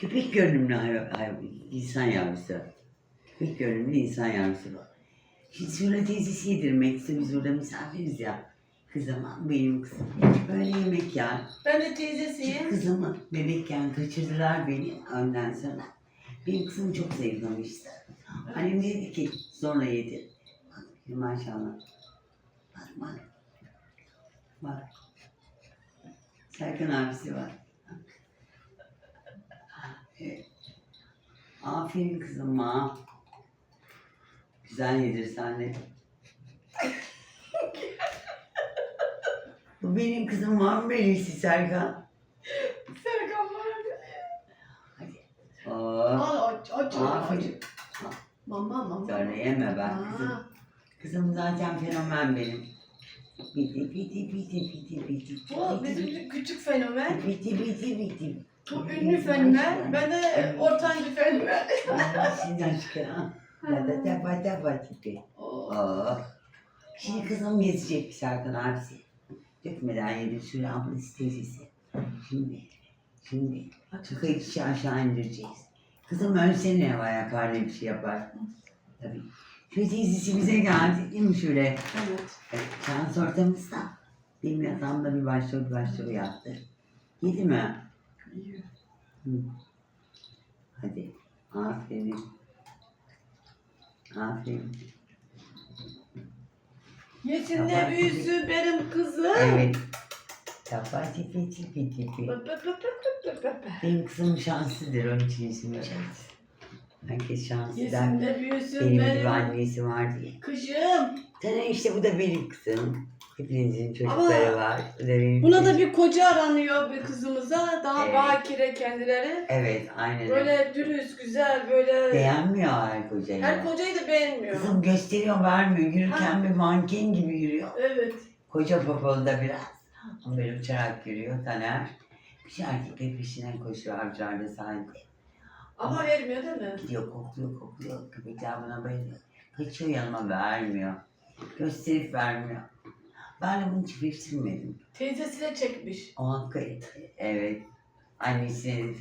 Köpek görünümlü hay- hay- insan yavrusu. Köpek görünümlü insan yavrusu bu. Şimdi Sura teyzesi yedirmek istiyor. Biz burada misafiriz ya. Kızım benim kızım. Böyle yemek ya. Ben de teyzesiyim. kızımı bebekken kaçırdılar beni ondan sonra. Benim kızım çok zayıflamıştı. Annem dedi ki sonra yedi. Bak maşallah. Bak bak. Bak. Serkan abisi var. Aferin kızıma. Güzel yedirsen de. Bu benim kızım var mı Melisi Serkan? Serkan var. Oo. Al aç aç aç. Aferin. Mama mama. Sonra yeme ben kızım. Aa, Kızım zaten fenomen benim. Biti biti biti biti biti. Bu bizim küçük fenomen. Biti biti biti. Bu ünlü fenomen. Ben de ortancı fenomen. Ha. Ya da tepa tepa tipi. Oh. Şimdi kızım gezecek Serkan abisi. Dökmeden yedi şöyle ablası teyzesi. Şimdi, şimdi çıkayı kişi aşağı indireceğiz. Kızım ölse ne var yapar ne bir şey yapar. Tabii. Şu teyzesi bize geldi değil mi şöyle? Evet. Evet, şans ortamızda. Benim yatağımda bir bir başlığı yattı. Yedi mi? Hadi. Aferin. Aferin. Yesin de büyüsün benim kızım. Evet. Tapa tipi tipi tipi. Bö- bö- bö- bö. Benim kızım şanslıdır onun için ismi şans. Herkes şanslı Yesin der. de büyüsün Benim gibi benim annesi var diye. kızım. Sana işte bu da benim kızım. Hepinizin çocukları Ama var. Benim Buna da kızım. bir koca aranıyor bir kızımıza. Daha Evet. bakire kendileri. Evet aynen öyle. Böyle dürüst, güzel, böyle... Beğenmiyor her kocayı. Her kocayı da beğenmiyor. Kızım gösteriyor vermiyor. Yürürken bir manken gibi yürüyor. Evet. Koca popolu da biraz. Ama böyle uçarak yürüyor Taner. Bir şey erkekler peşinden koşuyor avcılarda sahilde. Ama vermiyor değil mi? Gidiyor kokluyor kokluyor. Köpekler buna bayılıyor. Kaçıyor yanıma vermiyor. Gösterip vermiyor. Ben de bunu çiftleştirmedim. Teyzesine çekmiş. O hakkı evet. Annesine de